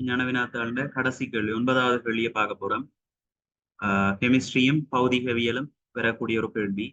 விஞ்ஞான வினாத்தாண்ட கடைசி கேள்வி ஒன்பதாவது கேள்வியை பார்க்க போறோம். கெமிஸ்ட்ரியும் பௌதிகவியலும் பெறக்கூடிய ஒரு கேள்வி.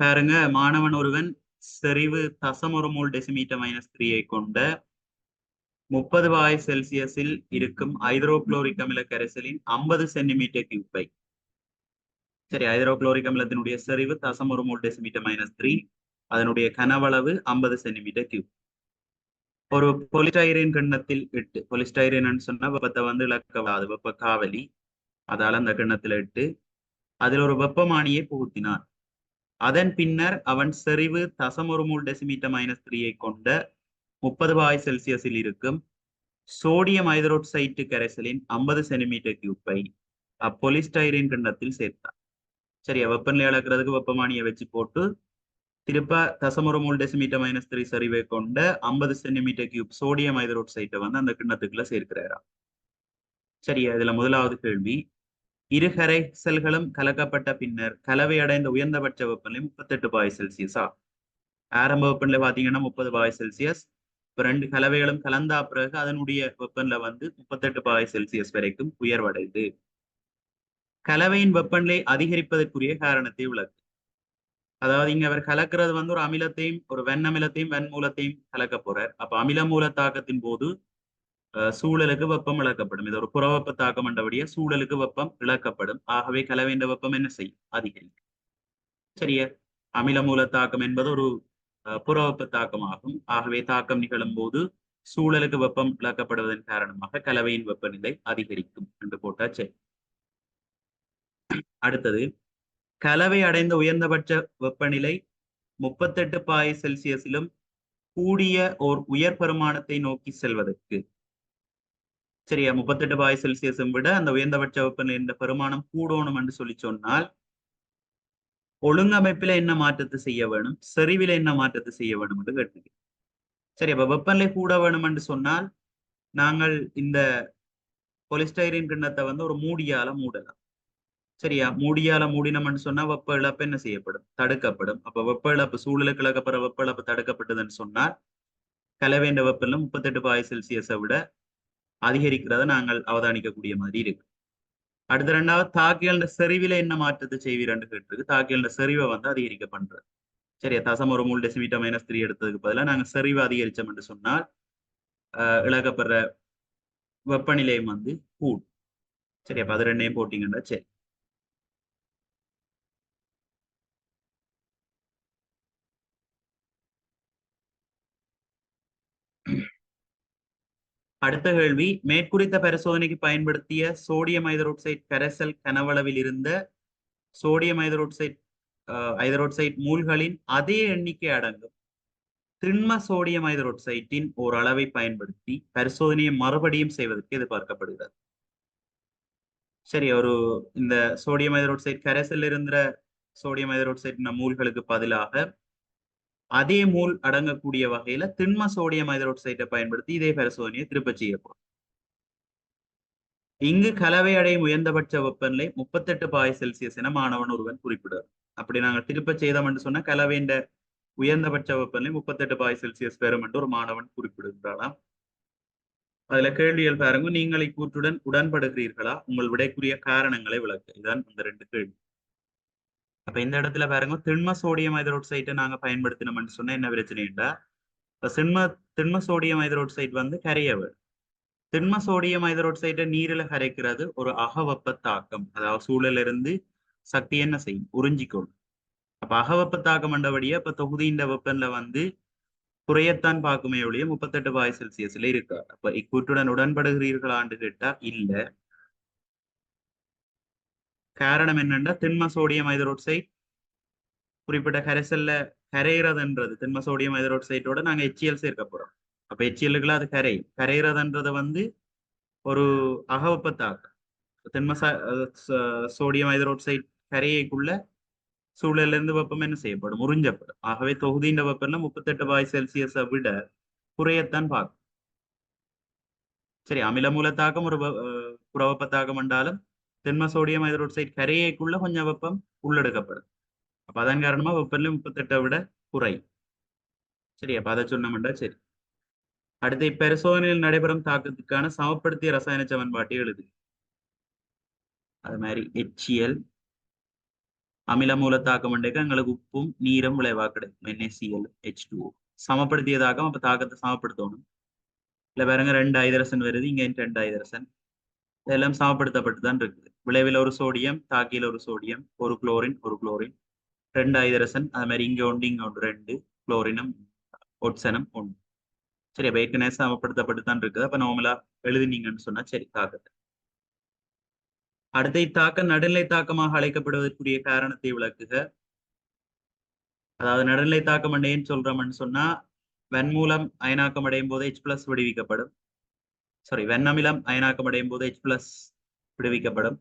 பாருங்க மாணவன் ஒருவன் செறிவு தசம் ஒரு மூல் டெசிமீட்டர் மைனஸ் த்ரீயை கொண்ட முப்பது வாய் செல்சியஸில் இருக்கும் ஹைட்ரோக்ளோரிக் அமில கரைசலின் ஐம்பது சென்டிமீட்டர் கியூப்பை சரி ஹைட்ரோக்ளோரிக் அமிலத்தினுடைய செறிவு தசம் ஒரு மூல் டெசிமீட்டர் மைனஸ் த்ரீ அதனுடைய கனவளவு ஐம்பது சென்டிமீட்டர் கியூப் ஒரு பொலிஸ்டைரின் கிண்ணத்தில் இட்டு பொலிஸ்டைரின் சொன்னா வெப்பத்தை வந்து இழக்கவாது வெப்ப காவலி. அதால அந்த கிண்ணத்துல இட்டு அதில் ஒரு வெப்பமானியை புகுத்தினான் அதன் பின்னர் அவன் செறிவு தசம் ஒரு மூல் டெசிமீட்டர் மைனஸ் த்ரீயை கொண்ட முப்பது வாய் செல்சியஸில் இருக்கும் சோடியம் ஹைட்ரோக்சைட்டு கரைசலின் ஐம்பது சென்டிமீட்டர் கியூப்பை அப்பொலிஸ்டைரின் கிண்ணத்தில் சேர்த்தான் சரியா? வெப்பநிலை அளக்கிறதுக்கு வெப்பமானியை வச்சு போட்டு திருப்ப தசமொரு மூல் டெசிமீட்டர் மைனஸ் த்ரீ சரிவை கொண்ட ஐம்பது சென்டிமீட்டர் கியூப் சோடியம் ஹைட்ரோக்சைட்டை வந்து அந்த கிண்ணத்துக்குள்ள சேர்க்கிறாராம் சரியா இதுல முதலாவது கேள்வி. இரு கரைசல்களும் கலக்கப்பட்ட பின்னர் கலவை அடைந்த உயர்ந்தபட்ச வெப்பநிலை முப்பத்தெட்டு பாய் செல்சியஸா ஆரம்ப வெப்பநிலை பாத்தீங்கன்னா முப்பது பாய் செல்சியஸ் இப்ப ரெண்டு கலவைகளும் கலந்தா பிறகு அதனுடைய வெப்பநிலை வந்து முப்பத்தெட்டு பாய் செல்சியஸ் வரைக்கும் உயர்வடைது கலவையின் வெப்பநிலை அதிகரிப்பதற்குரிய காரணத்தை விளக்கு. அதாவது இங்க அவர் கலக்கிறது வந்து ஒரு அமிலத்தையும் ஒரு வெண்ணமிலத்தையும் வெண்மூலத்தையும் கலக்க போறார். அப்ப அமில மூல தாக்கத்தின் போது சூழலுக்கு வெப்பம் இழக்கப்படும். இது ஒரு புறவெப்ப தாக்கம் என்றபடியே சூழலுக்கு வெப்பம் இழக்கப்படும். ஆகவே கலவையின் வெப்பம் என்ன செய்யும்? அதிகரிக்கும். சரியா? அமில மூல தாக்கம் என்பது ஒரு புறவெப்ப தாக்கமாகும். ஆகவே தாக்கம் நிகழும் போது சூழலுக்கு வெப்பம் இழக்கப்படுவதன் காரணமாக கலவையின் வெப்பநிலை அதிகரிக்கும் என்று போட்டா சரி. அடுத்தது கலவை அடைந்த உயர்ந்தபட்ச வெப்பநிலை முப்பத்தெட்டு பாய் செல்சியஸிலும் கூடிய ஓர் உயர் பருமானத்தை நோக்கி செல்வதற்கு. சரியா? முப்பத்தெட்டு பாய் செல்சியஸும் விட அந்த உயர்ந்தபட்ச வெப்பநிலை என்ற பெருமானம் கூடணும் என்று சொல்லி சொன்னால் ஒழுங்கமைப்பில என்ன மாற்றத்தை செய்ய வேணும்? செறிவில என்ன மாற்றத்தை செய்ய வேணும் என்று கேட்டிருக்கேன். சரி அப்ப வெப்பநிலை கூட வேணும் என்று சொன்னால் நாங்கள் இந்த பொலிஸ்டைரின் கிண்ணத்தை வந்து ஒரு மூடியால மூடலாம். சரியா? மூடியால மூடினோம்னு சொன்னா வெப்ப இழப்பு என்ன செய்யப்படும்? தடுக்கப்படும். அப்ப வெப்ப இழப்பு சூழலுக்கு இழக்கப்படுற வெப்ப இழப்பு தடுக்கப்பட்டதுன்னு சொன்னால் கலவேண்ட வெப்பநிலை முப்பத்தெட்டு பாய் செல்சியஸை விட அதிகரிக்கிறத நாங்கள் அவதானிக்கக்கூடிய மாதிரி இருக்கு. அடுத்த ரெண்டாவது தாக்கியல் செறிவில என்ன மாற்றத்தை செய்வீரன்னு கேட்டிருக்கு. தாக்கியல் செறிவை வந்து அதிகரிக்க பண்றது. சரியா? தசம் ஒரு மூணு டெசிமீட்டர் மைனஸ் த்ரீ எடுத்ததுக்கு பதிலாக நாங்கள் செறிவை அதிகரிச்சோம் என்று சொன்னால் இழக்கப்படுற வெப்பநிலையும் வந்து கூடும். சரி அப்ப அது ரெண்டையும் சரி. அடுத்த கேள்வி மேற்குறித்த பரிசோதனைக்கு பயன்படுத்திய சோடியம் ஹைதரோக்சைட் கரைசல் கனவளவில் இருந்த சோடியம் ஹைதரோக்சைட் ஹைதரோக்சைட் மூல்களின் அதே எண்ணிக்கை அடங்கும். திண்ம சோடியம் ஹைதரோக்சைட்டின் ஒரு அளவை பயன்படுத்தி பரிசோதனையை மறுபடியும் செய்வதற்கு எதிர்பார்க்கப்படுகிறது சரி ஒரு இந்த சோடியம் ஹைதரோக்சைட் கரைசல் இருந்த சோடியம் ஹைதரோக்சைட் மூல்களுக்கு பதிலாக அதே மூல் அடங்கக்கூடிய வகையில திண்ம சோடியம் ஹைட்ரோக்சைட்டை பயன்படுத்தி இதே பரிசோதனையை திருப்ப செய்யப்படும் இங்கு கலவை அடையும் உயர்ந்தபட்ச வெப்பநிலை முப்பத்தெட்டு பாய் செல்சியஸ் என மாணவன் ஒருவன் குறிப்பிடுவார். அப்படி நாங்கள் திருப்ப செய்தோம் என்று சொன்னா கலவையின் உயர்ந்தபட்ச வெப்பநிலை முப்பத்தெட்டு பாய் செல்சியஸ் பெறும் என்று ஒரு மாணவன் குறிப்பிடுகிறாராம் அதுல கேள்விகள் பாருங்க நீங்கள் இக்கூற்றுடன் உடன்படுகிறீர்களா? உங்கள் விடைக்குரிய காரணங்களை விளக்கு. இதுதான் அந்த ரெண்டு கேள்வி. அப்ப இந்த இடத்துல பாருங்க திண்ம சோடியம் ஹைட்ரோக்சைட்டை நாங்க பயன்படுத்தினோம்னு சொன்னா என்ன பிரச்சனைண்டா திண்ம திண்ம சோடியம் ஹைட்ரோக்சைட் வந்து கரையவர் திண்ம சோடியம் ஹைட்ரோக்சைட்டை நீரில கரைக்கிறது ஒரு அகவெப்ப தாக்கம். அதாவது சூழல இருந்து சக்தி என்ன செய்யும்? உறிஞ்சிக்கொள்ளும். அப்ப அகவெப்ப தாக்கம் என்றபடியா இப்ப தொகுதியின் வெப்பன்ல வந்து குறையத்தான் பார்க்குமே ஒழிய முப்பத்தெட்டு பாய் செல்சியஸ்ல இருக்கா. அப்ப இக்கூற்றுடன் உடன்படுகிறீர்களான்னு கேட்டா இல்ல. காரணம் என்னன்னா திண்ம சோடியம் ஹைட்ரோக்சைட் குறிப்பிட்ட கரைசல்ல கரைகிறதுன்றது. திண்ம சோடியம் ஹைட்ரோக்சைட்டோட நாங்க எச்சிஎல் சேர்க்க போறோம். அப்ப எச்சிஎல்லுக்குள்ள அது கரையும். கரைகிறதுன்றது வந்து ஒரு அகவப்பத்தாக்கு. திண்ம சோடியம் ஹைட்ரோக்சைட் கரையைக்குள்ள சூழல்ல இருந்து வெப்பம் என்ன செய்யப்படும்? உறிஞ்சப்படும். ஆகவே தொகுதியின் வெப்பம்ல முப்பத்தெட்டு பாய் செல்சியஸை விட குறையத்தான் பார்க்கும். சரி அமில மூல தாக்கம் ஒரு புறவெப்ப தாக்கம் என்றாலும் தென்ம சோடியம் ஹைட்ரோக்சைடு கரையைக்குள்ள கொஞ்சம் வெப்பம் உள்ளெடுக்கப்படும். அப்ப அதன் காரணமா வெப்பநிலை முப்பத்தெட்டை விட குறை. சரி அப்ப அதை சொன்னோம்டா சரி. அடுத்து இப்பரிசோதனையில் நடைபெறும் தாக்கத்துக்கான சமப்படுத்திய ரசாயன சமன்பாட்டை எழுது. அது மாதிரி HCl அமில மூல தாக்கம் உண்டைக்கு எங்களுக்கு உப்பும் நீரும் விளைவா கிடைக்கும். என்ஏசிஎல் ஹெச் H2O சமப்படுத்திய தாக்கம் அப்ப தாக்கத்தை சமப்படுத்தணும். இல்ல பாருங்க ரெண்டு ஐதரசன் வருது இங்க ரெண்டு ஐதரசன். இதெல்லாம் சமப்படுத்தப்பட்டு தான் இருக்குது. விளைவில் ஒரு சோடியம் தாக்கியில் ஒரு சோடியம் ஒரு குளோரின் ஒரு குளோரின் ரெண்டு ஐதரசன் அது மாதிரி இங்கே ஒன்று இங்கே ஒன்று ரெண்டு குளோரினும் ஒட்சனம் ஒன்று சரி அப்போ ஏற்கனவே சமப்படுத்தப்பட்டு தான் இருக்குது. அப்போ நார்மலாக எழுதினீங்கன்னு சொன்னால் சரி தாக்கத்தை. அடுத்த இத்தாக்கம் நடுநிலை தாக்கமாக அழைக்கப்படுவதற்குரிய காரணத்தை விளக்குக. அதாவது நடுநிலை தாக்கம் அடையன்னு சொல்றோம்னு சொன்னா வெண்மூலம் அயனாக்கம் அடையும் போது H பிளஸ் விடுவிக்கப்படும். சாரி வெண்ணமிலம் அயனாக்கம் அடையும் போது H பிளஸ் விடுவிக்கப்படும்.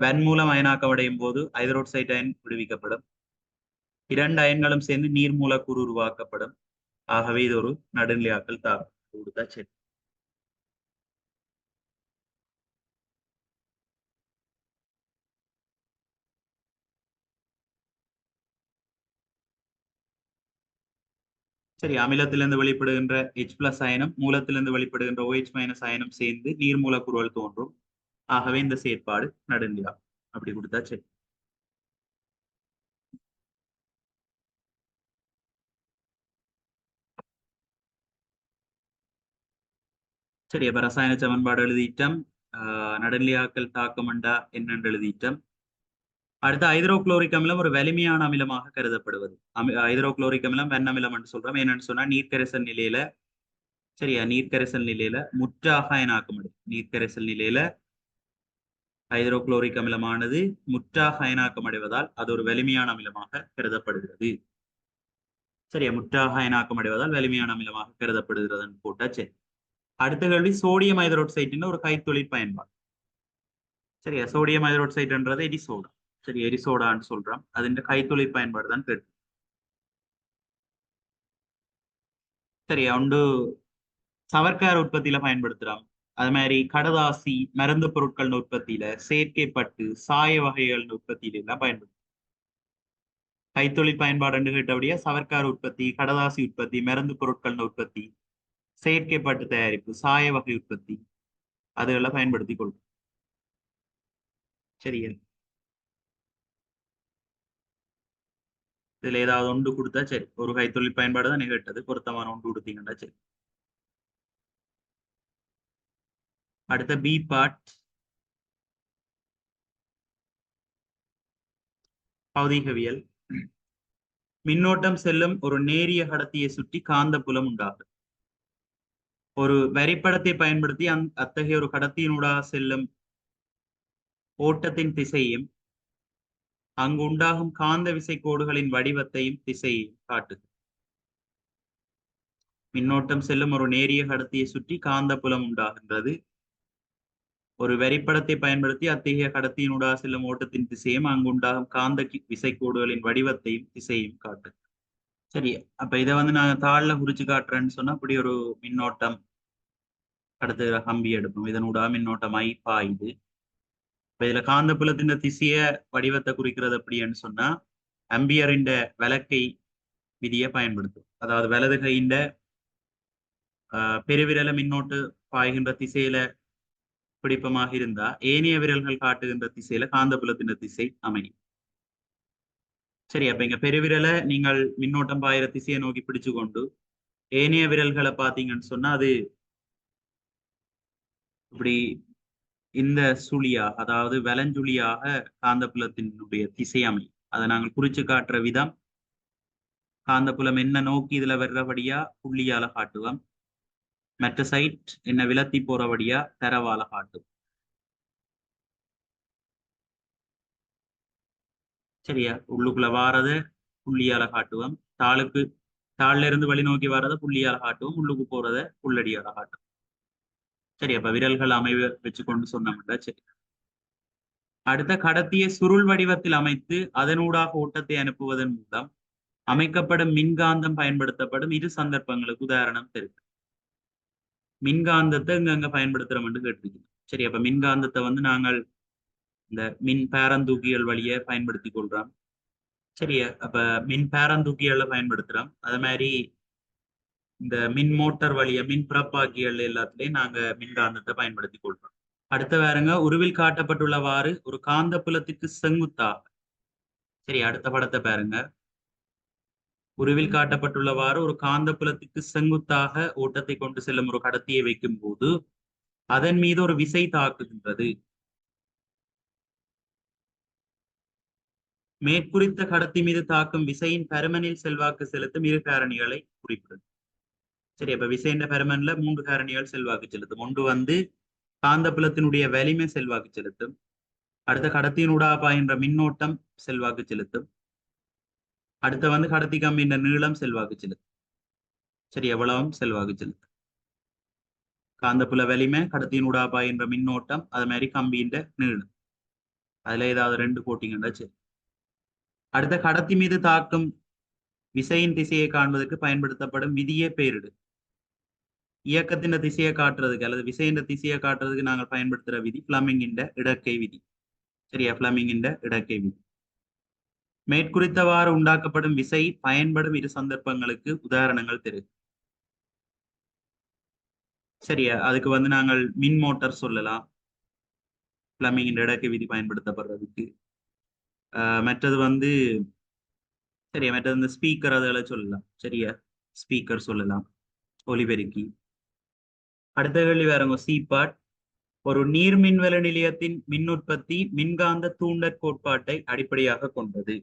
வெண்மூலம் அயனாக்கம் அடையும் போது ஐதரோட்சைட் அயன் விடுவிக்கப்படும். இரண்டு அயன்களும் சேர்ந்து நீர் மூலக்கூறு உருவாக்கப்படும். ஆகவே இது ஒரு நடுநிலையாக்கல் தாக்கம் கொடுத்தா சரி. சரி அமிலத்திலிருந்து வெளிப்படுகின்ற எச் பிளஸ் அயனம் மூலத்திலிருந்து வெளிப்படுகின்ற OH மைனஸ் அயனம் சேர்ந்து நீர் மூலக்கூறுகள் தோன்றும். ஆகவே இந்த செயற்பாடு நடுநிலா. அப்படி கொடுத்தா சரி சரி அப்ப ரசாயன சமன்பாடு எழுதிட்டோம். ஆஹ் நடுநிலையாக்கல் தாக்கமண்டா என்னென்று எழுதிட்டோம். அடுத்து ஹைட்ரோகுளோரிக் அமிலம் ஒரு வலிமையான அமிலமாக கருதப்படுவது. அமி ஹைட்ரோகுளோரிக் அமிலம் வெண்ணமிலம் என்று சொல்றோம். என்னன்னு சொன்னா நீர்க்கரைசல் நிலையில சரியா? நீர்க்கரைசல் நிலையில முற்றாக அயனாக்கமடையும் நீர்க்கரைசல் நிலையில ஹைட்ரோகுளோரிக் அமிலமானது முற்றாக அயனாக்கம் அடைவதால் அது ஒரு வலிமையான அமிலமாக கருதப்படுகிறது. சரியா? முற்றாக அயனாக்கம் அடைவதால் வலிமையான அமிலமாக கருதப்படுகிறதுன்னு போட்டா அடுத்த கேள்வி சோடியம் ஹைட்ரோக்சைட்டின் ஒரு கைத்தொழில் பயன்பாடு. சரியா? சோடியம் ஹைட்ரோக்சைட்ன்றது எரிசோடா. சரி எரிசோடான்னு சொல்றோம் அதிண்ட கைத்தொழில் பயன்பாடு தான் கேட்டு. சரியா? உண்டு சவர்க்கார் உற்பத்தியில பயன்படுத்துறான் அது மாதிரி கடதாசி மருந்து பொருட்கள் உற்பத்தியில செயற்கை பட்டு சாய வகைகள் உற்பத்தியில எல்லாம் பயன்படுத்தும் கைத்தொழில் பயன்பாடு கேட்டபடியா சவர்க்கார் உற்பத்தி கடதாசி உற்பத்தி மருந்து பொருட்கள் உற்பத்தி செயற்கை பட்டு தயாரிப்பு சாய வகை உற்பத்தி அதுகளை பயன்படுத்தி கொள்ளும் சரியா? இதுல ஏதாவது ஒன்று கொடுத்தா சரி. ஒரு கைத்தொழில் பயன்பாடு தான் நிகழ்த்தது பொருத்தமான ஒன்று கொடுத்தீங்கன்னா சரி. அடுத்த பி பார்ட் பௌதீகவியல் மின்னோட்டம் செல்லும் ஒரு நேரிய கடத்தியை சுற்றி காந்த புலம் உண்டாகும். ஒரு வரிப்படத்தை பயன்படுத்தி அந் அத்தகைய ஒரு கடத்தியினூடாக செல்லும் ஓட்டத்தின் திசையும் அங்கு உண்டாகும் காந்த விசை கோடுகளின் வடிவத்தையும் திசையையும் காட்டுது. மின்னோட்டம் செல்லும் ஒரு நேரிய கடத்தியை சுற்றி காந்த புலம் உண்டாகின்றது. ஒரு வரிப்படத்தை பயன்படுத்தி அத்தகைய கடத்தியினூடாக செல்லும் ஓட்டத்தின் திசையும் அங்கு உண்டாகும் காந்த விசைக்கோடுகளின் வடிவத்தையும் திசையும் காட்டு. சரி அப்ப இதை வந்து நான் தாழ்ல குறிச்சு காட்டுறேன்னு சொன்னா அப்படி ஒரு மின்னோட்டம் அடுத்து கம்பி எடுப்போம். இதனூடாக மின்னோட்டம் ஐ பாயுது இப்ப இதுல காந்தப்புலத்தின் திசைய வடிவத்தை குறிக்கிறது அப்படின்னு சொன்னா அம்பியரின் விளக்கை விதியை பயன்படுத்தும் அதாவது வலது கையின் பெருவிரல மின்னோட்டு பாய்கின்ற திசையில பிடிப்பமாக இருந்தா ஏனைய விரல்கள் காட்டுகின்ற திசையில காந்தப்புலத்தின் திசை அமையும். சரி அப்ப இங்க பெருவிரலை நீங்கள் மின்னோட்டம் பாயிர திசையை நோக்கி பிடிச்சு கொண்டு ஏனைய விரல்களை பாத்தீங்கன்னு சொன்னா அது இப்படி இந்த சுழியா அதாவது வலஞ்சுழியாக காந்தப்புலத்தினுடைய திசை அமையும். அதை நாங்கள் குறிச்சு காட்டுற விதம் காந்தப்புலம் என்ன நோக்கி இதுல வர்றபடியா புள்ளியால காட்டுவோம். மற்ற என்ன விலத்தி போறபடியா தரவால காட்டும். சரியா? உள்ளுக்குள்ள வாரத புள்ளியால காட்டுவோம். தாளுக்கு தாள்ல இருந்து வழி நோக்கி வாரத புள்ளியால காட்டுவோம். உள்ளுக்கு போறத புள்ளடியால காட்டுவோம். சரி அப்ப விரல்கள் அமைவு வச்சு கொண்டு சொன்னோம்ல சரி. அடுத்த கடத்தியை சுருள் வடிவத்தில் அமைத்து அதனூடாக ஓட்டத்தை அனுப்புவதன் மூலம் அமைக்கப்படும் மின்காந்தம் பயன்படுத்தப்படும் இரு சந்தர்ப்பங்களுக்கு உதாரணம் தெரிவிக்கும் மின்காந்தத்தை இங்க அங்க பயன்படுத்துறோம்னு கேட்டிருக்கீங்க. சரி அப்ப மின்காந்தத்தை வந்து நாங்கள் இந்த மின் பேரந்தூக்கிகள் வழிய பயன்படுத்தி கொள்றோம். சரியா அப்ப மின் பேரந்தூக்கிகளை பயன்படுத்துறோம். அதே மாதிரி இந்த மின் மோட்டார் வழிய மின் பிறப்பாக்கிகள் எல்லாத்துலயும் நாங்க மின்காந்தத்தை பயன்படுத்தி கொள்றோம். அடுத்த வேறங்க உருவில் காட்டப்பட்டுள்ளவாறு ஒரு காந்த புலத்துக்கு செங்குத்தாக. சரி அடுத்த படத்தை பாருங்க. உருவில் காட்டப்பட்டுள்ளவாறு ஒரு காந்த புலத்துக்கு செங்குத்தாக ஓட்டத்தை கொண்டு செல்லும் ஒரு கடத்தியை வைக்கும் போது அதன் மீது ஒரு விசை தாக்குகின்றது. மேற்குறித்த கடத்தி மீது தாக்கும் விசையின் பருமனில் செல்வாக்கு செலுத்தும் இரு காரணிகளை குறிப்பிடுது சரி அப்ப விசைன்ற பருமன்ல மூன்று காரணிகள் செல்வாக்கு செலுத்தும். ஒன்று வந்து காந்தப்புலத்தினுடைய வலிமை செல்வாக்கு செலுத்தும். அடுத்த கடத்தியினூடா பாயின்ற மின்னோட்டம் செல்வாக்கு செலுத்தும். அடுத்த வந்து கடத்தி கம்பியின் நீளம் செல்வாக்கு செலுத்து. சரி எவ்வளவும் செல்வாக்கு செலுத்து. காந்தப்புல வலிமை கடத்தியினூடா பாயின்ற மின்னோட்டம் அது மாதிரி கம்பியின் நீளம். அதுல ஏதாவது ரெண்டு போட்டிங்கன்னா சரி. அடுத்த கடத்தி மீது தாக்கும் விசையின் திசையை காண்பதற்கு பயன்படுத்தப்படும் விதியே பெயரிடு இயக்கத்தின் திசையை காட்டுறதுக்கு அல்லது விசையின் திசையை காட்டுறதுக்கு நாங்கள் பயன்படுத்துகிற விதி பிளமிங்கின் இடக்கை விதி. சரியா? பிளமிங்கின் இடக்கை விதி. மேற்குறித்தவாறு உண்டாக்கப்படும் விசை பயன்படும் இரு சந்தர்ப்பங்களுக்கு உதாரணங்கள் தெரு. சரியா அதுக்கு வந்து நாங்கள் மின் மோட்டார் சொல்லலாம். பிளமிங்கின் இடக்கு விதி பயன்படுத்தப்படுறதுக்கு. மற்றது வந்து சரியா மற்றது இந்த ஸ்பீக்கர் அதெல்லாம் சொல்லலாம். சரியா ஸ்பீக்கர் சொல்லலாம். ஒலிபெருக்கி. அடுத்த கேள்வி வேறங்க சீபாட் ஒரு நீர் மின்வெள நிலையத்தின் மின் உற்பத்தி மின்காந்த தூண்டல் கோட்பாட்டை அடிப்படையாக கொண்டது.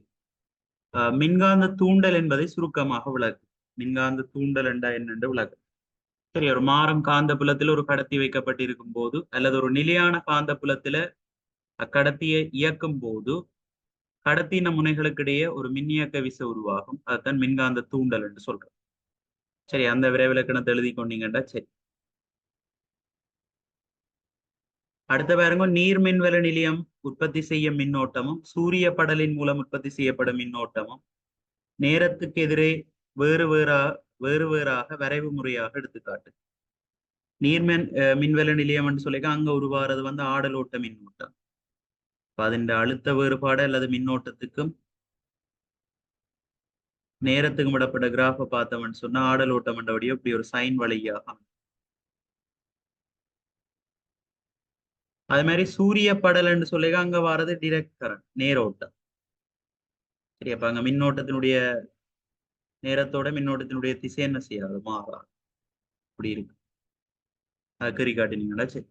மின்காந்த தூண்டல் என்பதை சுருக்கமாக விளக்கு. மின்காந்த தூண்டல் என்றா என்னென்று விளக்கு. சரி ஒரு மாறும் காந்த புலத்தில் ஒரு கடத்தி வைக்கப்பட்டிருக்கும் போது அல்லது ஒரு நிலையான காந்த புலத்துல அக்கடத்தியை இயக்கும் போது கடத்தின முனைகளுக்கிடையே ஒரு மின்னியக்க விசை உருவாகும். அதுதான் மின்காந்த தூண்டல் என்று சொல்றோம். சரி அந்த விரைவிலக்கணத்தை எழுதி கொண்டீங்கடா சரி. அடுத்த பாருங்க நீர் மின்வெள நிலையம். உற்பத்தி செய்யும் மின்னோட்டமும் சூரிய படலின் மூலம் உற்பத்தி செய்யப்படும் மின்னோட்டமும் நேரத்துக்கு எதிரே வேறு வேறா வேறு வேறாக வரைவு முறையாக எடுத்துக்காட்டு. நீர்மின் மின்வெள நிலையம் என்று சொல்லி அங்க உருவாறது வந்து ஆடலோட்ட மின்னோட்டம். அதன் அழுத்த வேறுபாடு அல்லது மின்னோட்டத்துக்கும் நேரத்துக்கும் விடப்பட்ட கிராஃபை பார்த்தோம்னு சொன்னா ஆடலோட்டம் என்றபடியோ இப்படி ஒரு சைன் வழியாக அது மாதிரி சூரிய படல்ன்னு சொல்லி அங்க வர்றது டிரெக்ட் கரண்ட் நேரோட்டம். சரி அப்ப அங்க மின்னோட்டத்தினுடைய நேரத்தோட மின்னோட்டத்தினுடைய திசை என்ன செய்யாது? மாறாது. அப்படி இருக்கு. அது கறி காட்டினீங்களா சரி.